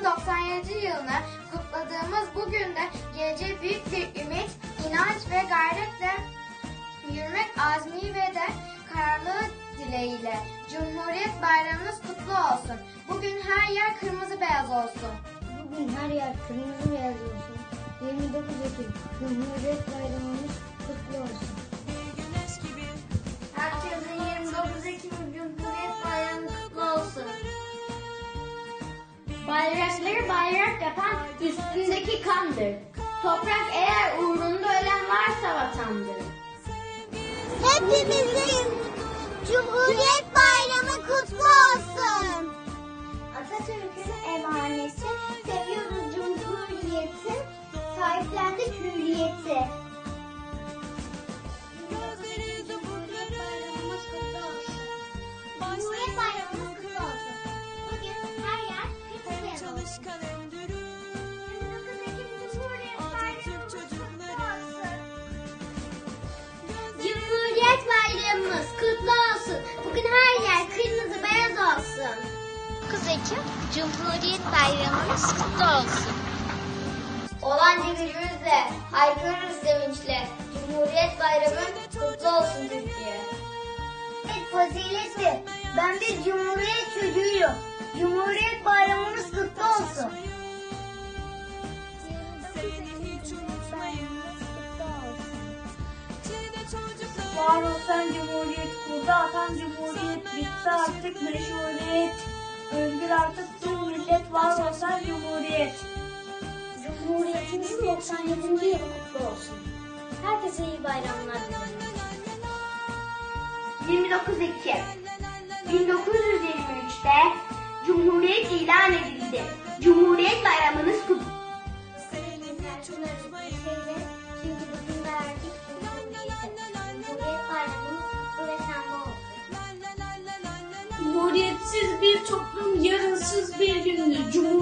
1997 yılını kutladığımız bugün de geleceğe büyük bir ümit, inanç ve gayretle yürümek azmi ve de kararlılık dileğiyle. Cumhuriyet bayramınız kutlu olsun. Bugün her yer kırmızı beyaz olsun. Bugün her yer kırmızı beyaz olsun. 29 Ekim Cumhuriyet bayramımız kutlu olsun. Bayrakları bayrak yapan üstündeki kandır. Toprak eğer uğrunda ölen varsa vatandır. Hepimizin Cumhuriyet Bayramı kutlu olsun. Atatürk'ün emaneti, seviyoruz Cumhuriyeti, sahiplendik hürriyeti. Ekim Cumhuriyet Bayramımız kutlu olsun. Olan günümüzde haykırırız sevinçle. Cumhuriyet Bayramı kutlu olsun Türkiye. Evet fazileti. Ben bir Cumhuriyet çocuğuyum. Cumhuriyet Bayramımız kutlu olsun. Var olsan Cumhuriyet, kurda atan Cumhuriyet, bitti artık meşhuriyet. Öldür artık tüm millet, var olsan Cumhuriyet. Cumhuriyetimizin 97. yılı kutlu olsun. Herkese iyi bayramlar dilerim. 29 Ekim 1923'te Cumhuriyet ilan edildi. Cumhuriyet Bayramınız kutlu. Sevgini hiç unutmayın Çünkü bugün verdik Cumhuriyetsiz bir toplum, yarınsız bir gündür. Olsun.